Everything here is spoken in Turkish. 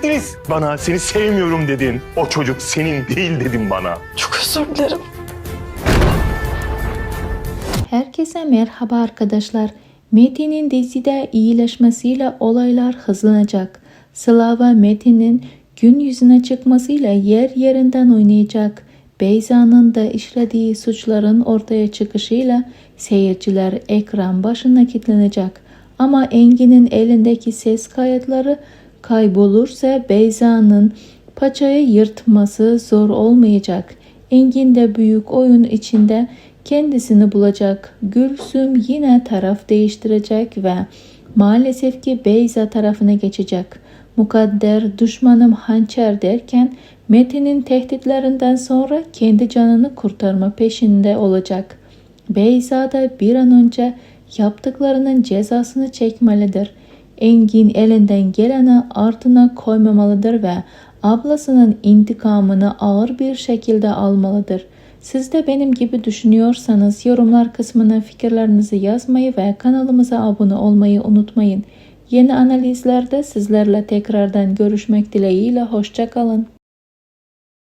ettiniz. Bana seni sevmiyorum dedin. O çocuk senin değil dedin bana. Çok özür dilerim. Herkese merhaba arkadaşlar. Metin'in dizide iyileşmesiyle olaylar hızlanacak. Sıla ve Metin'in gün yüzüne çıkmasıyla yer yerinden oynayacak. Beyza'nın da işlediği suçların ortaya çıkışıyla seyirciler ekran başına kilitlenecek. Ama Engin'in elindeki ses kayıtları kaybolursa Beyza'nın paçayı yırtması zor olmayacak. Engin de büyük oyun içinde kendisini bulacak. Gülsüm yine taraf değiştirecek ve maalesef ki Beyza tarafına geçecek. Mukadder düşmanım hançer derken Metin'in tehditlerinden sonra kendi canını kurtarma peşinde olacak. Beyza da bir an önce yaptıklarının cezasını çekmelidir. Engin elinden geleni ardına koymamalıdır ve ablasının intikamını ağır bir şekilde almalıdır. Siz de benim gibi düşünüyorsanız yorumlar kısmına fikirlerinizi yazmayı ve kanalımıza abone olmayı unutmayın. Yeni analizlerde sizlerle tekrardan görüşmek dileğiyle hoşçakalın.